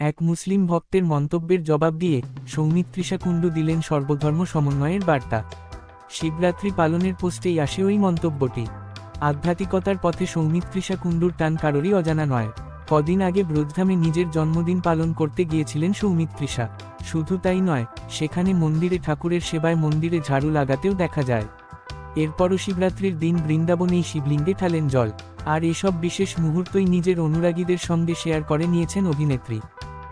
এক মুসলিম ভক্তের মন্তব্যের জবাব দিয়ে সৌমিত্রিষা কুণ্ডু দিলেন সর্বধর্ম সমন্বয়ের বার্তা। শিবরাত্রি পালনের পোস্টেই আসে ওই মন্তব্যটি। আধ্যাত্মিকতার পথে সৌমিত্রিষা কুণ্ডুর টান কারোরই অজানা নয়। কদিন আগে ব্রজধামে নিজের জন্মদিন পালন করতে গিয়েছিলেন সৌমিত্রিষা শুধু তাই নয়, সেখানে মন্দিরে ঠাকুরের সেবায় মন্দিরে ঝাড়ু লাগাতেও দেখা যায়। এরপরও শিবরাত্রির দিন বৃন্দাবনেই শিবলিঙ্গে ঠালেন জল। আর এসব বিশেষ মুহূর্তই নিজের অনুরাগীদের সঙ্গে শেয়ার করে নিয়েছেন অভিনেত্রী।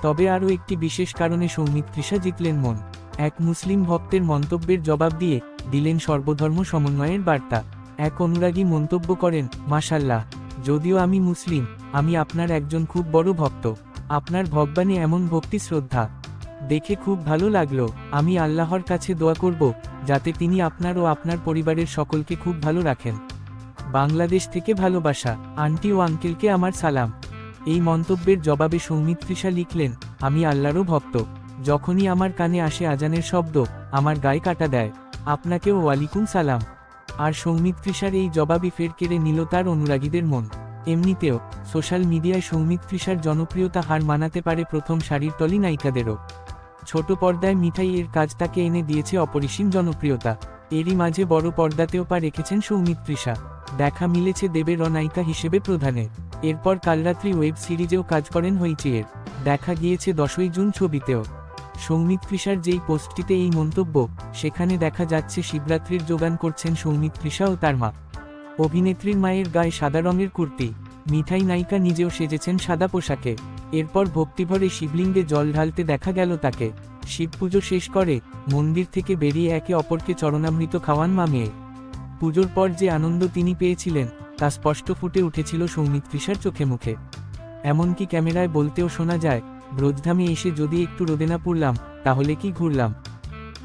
তবে আরও একটি বিশেষ কারণে সৌমিত্রিষা জিতলেন মন। এক মুসলিম ভক্তের মন্তব্যের জবাব দিয়ে দিলেন সর্বধর্ম সমন্বয়ের বার্তা। এক অনুরাগী মন্তব্য করেন, মাশাল্লাহ, যদিও আমি মুসলিম, আমি আপনার একজন খুব বড় ভক্ত। আপনার ভগবানে এমন ভক্তি শ্রদ্ধা। দেখে খুব ভালো লাগল। আমি আল্লাহর কাছে দোয়া করব, যাতে তিনি আপনার ও আপনার পরিবারের সকলকে খুব ভালো রাখেন। বাংলাদেশ থেকে ভালোবাসা। আন্টি ও আঙ্কেলকে আমার সালাম। এই মন্তব্যের জবাবে সৌমিত্রিষা লিখলেন, আমি আল্লাহরও ভক্ত। যখনই আমার কানে আসে আজানের শব্দ, আমার গায়ে কাটা দেয়। আপনাকেও ওয়ালিকুম সালাম। আর সৌমিত্রিষার এই জবাবই ফের কেড়ে নিল তার অনুরাগীদের মন। এমনিতেও, সোশ্যাল মিডিয়ায় সৌমিত্রিষার জনপ্রিয়তা হার মানাতে পারে প্রথম সারির টলি নায়িকাদেরও। ছোট পর্দায় মিঠাই এর কাজ তাকে এনে দিয়েছে অপরিসীম জনপ্রিয়তা। এরই মাঝে বড় পর্দাতেও পা রেখেছেন সৌমিত্রিষা দেখা মিলেছে দেবের নায়িকা হিসেবে প্রধানে এরপর কালরাত্রি ওয়েব সিরিজেও কাজ করেন হইচিয়ের দেখা গিয়েছে দশই জুন ছবিতেও। সৌমিত্রিষার যেই পোস্টটিতে এই মন্তব্য, সেখানে দেখা যাচ্ছে শিবরাত্রির যোগান করছেন সৌমিত্রিষা ও তার মা। অভিনেত্রীর মায়ের গায়ে সাদা রঙের কুর্তি, মিঠাই নায়িকা নিজেও সেজেছেন সাদা পোশাকে। এরপর ভক্তিভরে শিবলিঙ্গে জল ঢালতে দেখা গেল তাকে। শিব পুজো শেষ করে, মন্দির থেকে বেরিয়ে একে অপরকে চরণামৃত খাওয়ান মা মেয়ে। পুজোর পর যে আনন্দ তিনি পেয়েছিলেন, তা স্পষ্ট ফুটে উঠেছিল সৌমিত সৌমিত্রিষার চোখে মুখে। এমনকি ক্যামেরায় বলতেও শোনা যায় ব্রোধধামে এসে যদি একটু রোদে না পড়লাম, তাহলে কি ঘুরলাম?